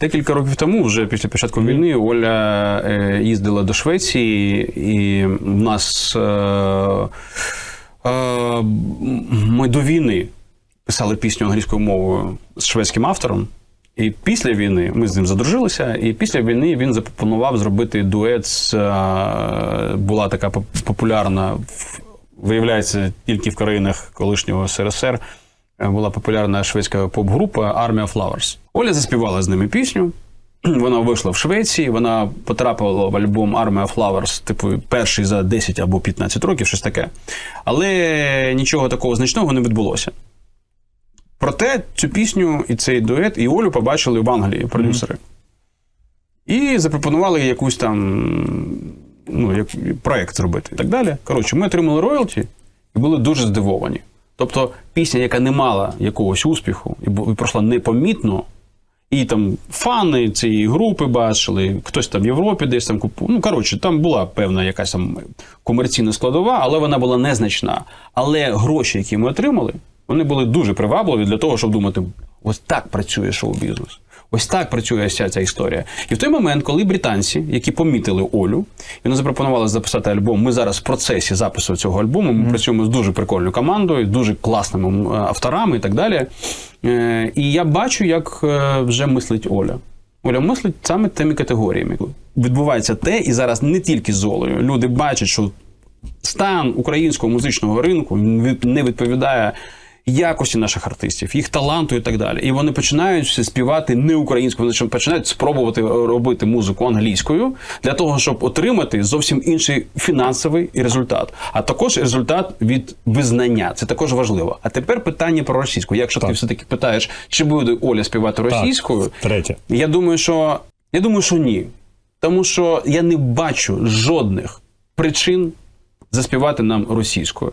Декілька років тому, вже після початку війни, Оля е, їздила до Швеції, і в нас е, е, ми до війни писали пісню англійською мовою з шведським автором. І після війни ми з ним задружилися, і після війни він запропонував зробити дует з була така популярна, виявляється, тільки в країнах колишнього СРСР була популярна шведська поп-група Army of Flowers. Оля заспівала з ними пісню. Вона вийшла в Швеції, вона потрапила в альбом Army of Flowers, типу, перший за 10 або 15 років, щось таке. Але нічого такого значного не відбулося. Проте цю пісню і цей дует, і Олю побачили в Англії продюсери. І запропонували якусь там ну, як, проект зробити і так далі. Коротше, ми отримали роялті і були дуже здивовані. Тобто, пісня, яка не мала якогось успіху і пройшла непомітно, і там фани цієї групи бачили, хтось там в Європі десь там купував. Ну, коротше, там була певна якась там комерційна складова, але вона була незначна. Але гроші, які ми отримали, вони були дуже привабливі для того, щоб думати, ось так працює шоу-бізнес. Ось так працює вся ця історія. І в той момент, коли британці, які помітили Олю, і вони запропонували записати альбом. Ми зараз в процесі запису цього альбому. Ми працюємо з дуже прикольною командою, дуже класними е, авторами і так далі. Е, І я бачу, як е, вже мислить Оля. Оля мислить саме тими категоріями. Відбувається те, і зараз не тільки з Олею. Люди бачать, що стан українського музичного ринку не відповідає якості наших артистів, їх таланту і так далі. І вони починають співати не українською, вони починають спробувати робити музику англійською для того, щоб отримати зовсім інший фінансовий результат, а також результат від визнання. Це також важливо. А тепер питання про російську. Якщо ти все таки питаєш, чи буде Оля співати російською, Так, третє. я думаю, що я думаю, що ні. Тому що я не бачу жодних причин заспівати нам російською.